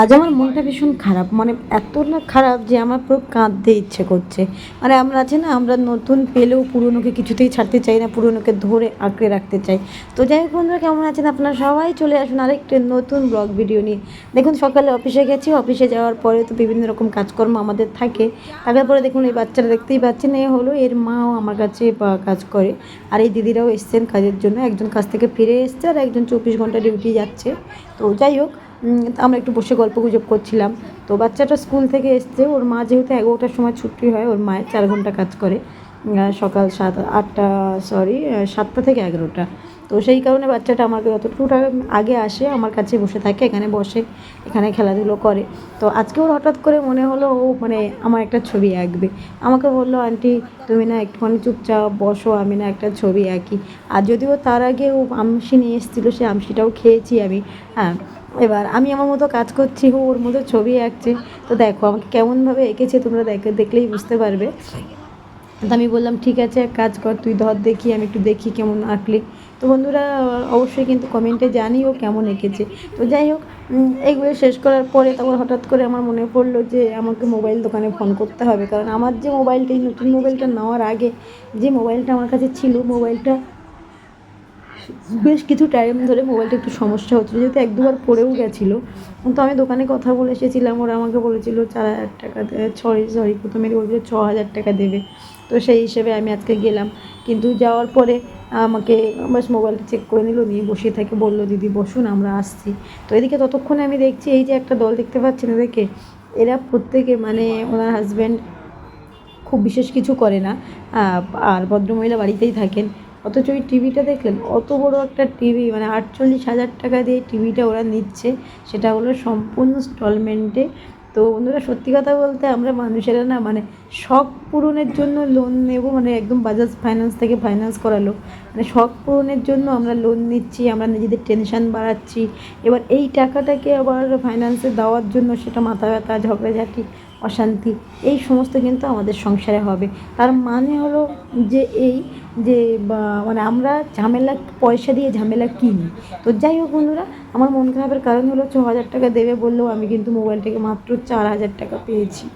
আজ আমার মনটা ভীষণ খারাপ মানে এতটা খারাপ যে আমার পুরো কাঁদতে ইচ্ছে করছে। মানে আমরা আছে না, আমরা নতুন পেলেও পুরনোকে কিছুতেই ছাড়তে চাই না, পুরনোকে ধরে আঁকড়ে রাখতে চাই। তো যাই হোক বন্ধুরা, কেমন আছেন আপনারা? সবাই চলে আসুন আরেকটি নতুন ব্লগ ভিডিও নিয়ে। দেখুন, সকালে অফিসে গেছি, অফিসে যাওয়ার পরে তো বিভিন্ন রকম কাজকর্ম আমাদের থাকে। তারপরে দেখুন এই বাচ্চারা দেখতেই পাচ্ছেন, এ হলো এর মাও আমার কাছে কাজ করে। আর এই দিদিরাও এসছেন কাজের জন্য, একজন কাজ থেকে ফিরে এসছে আর একজন চব্বিশ ঘণ্টা ডিউটি যাচ্ছে। তো যাই হোক আমরা একটু বসে গল্প গুজব করছিলাম। তো বাচ্চাটা স্কুল থেকে এসছে, ওর মা যেহেতু এগারোটার সময় ছুটি হয়, ওর মায়ের চার ঘণ্টা কাজ করে। সকাল সাত, আটটা সরি সাতটা থেকে এগারোটা। তো সেই কারণে বাচ্চাটা আমাকে যতটুকু আগে আসে, আমার কাছে বসে থাকে, এখানে বসে, এখানে খেলাধুলো করে। তো আজকে ওর হঠাৎ করে মনে হলো, ও মানে আমার একটা ছবি আঁকবে। আমাকে বলল, আন্টি, তুমি না একটুখানি চুপচাপ বসো, আমি না একটা ছবি আঁকি। আর যদিও তার আগে ও আমসি নিয়ে এসেছিল, সে আমসিটাও খেয়েছি আমি হ্যাঁ। এবার আমি আমার মতো কাজ করছি, ও ওর মতো ছবি আঁকছে। তো দেখো, আমাকে কেমনভাবে এঁকেছে তোমরা দেখে, দেখলেই বুঝতে পারবে। তো আমি বললাম, ঠিক আছে, এক কাজ কর, তুই ধর দেখি, আমি একটু দেখি কেমন আঁকলি। তো বন্ধুরা, অবশ্যই কিন্তু কমেন্টে জানি ও কেমন এঁকেছে। তো যাই হোক এইগুলো শেষ করার পরে তারপর হঠাৎ করে আমার মনে পড়ল যে, আমাকে মোবাইল দোকানে ফোন করতে হবে। কারণ আমার যে মোবাইলটা, এই নতুন মোবাইলটা নেওয়ার আগে যে মোবাইলটা আমার কাছে ছিল, মোবাইলটা বেশ কিছু টাইম ধরে মোবাইলটা একটু সমস্যা হচ্ছিল যেহেতু এক দুবার পড়েও গেছিল। তো আমি দোকানে কথা বলে এসেছিলাম ওরা আমাকে বলেছিল চার হাজার টাকা সরি সরি প্রথমে বলছিল ছ হাজার টাকা দেবে। তো সেই হিসেবে আমি আজকে গেলাম। কিন্তু যাওয়ার পরে আমাকে বাস মোবাইলটা চেক করে নিল নিয়ে বসে থাকে বলল দিদি বসুন আমরা আসছি। তো এদিকে ততক্ষণে আমি দেখছি এই যে একটা দল দেখতে পাচ্ছেন এদেরকে এরা প্রত্যেকে মানে ওনার হাজব্যান্ড খুব বিশেষ কিছু করে না। আর ভদ্রমহিলা বাড়িতেই থাকেন। অথচ ওই টিভিটা দেখলেন, অত বড় একটা টিভি মানে আটচল্লিশ হাজার টাকা দিয়ে টিভিটা ওরা নিচ্ছে, সেটা হলো সম্পূর্ণ ইনস্টলমেন্টে তো বন্ধুরা, সত্যি কথা বলতে আমরা মানুষেরা না মানে শখ পূরণের জন্য লোন নেব মানে একদম বাজাজ ফাইন্যান্স থেকে ফাইন্যান্স করালো মানে শখ পূরণের জন্য আমরা লোন নিচ্ছি, আমরা নিজেদের টেনশন বাড়াচ্ছি। এবার এই টাকাটাকে আবার ফাইন্যান্সে দেওয়ার জন্য সেটা মাথা ব্যথা, ঝগড়াঝাটি, অশান্তি, এই সমস্ত কিন্তু আমাদের সংসারে হবে। তার মানে হলো যে এই যে মানে আমরা ঝামেলা, পয়সা দিয়ে ঝামেলা কিনি। তো যাই হোক বন্ধুরা, আমার মন খারাপের কারণ হলো ছ হাজার টাকা দেবে বললেও আমি কিন্তু মোবাইল থেকে মাত্র চার হাজার টাকা পেয়েছি।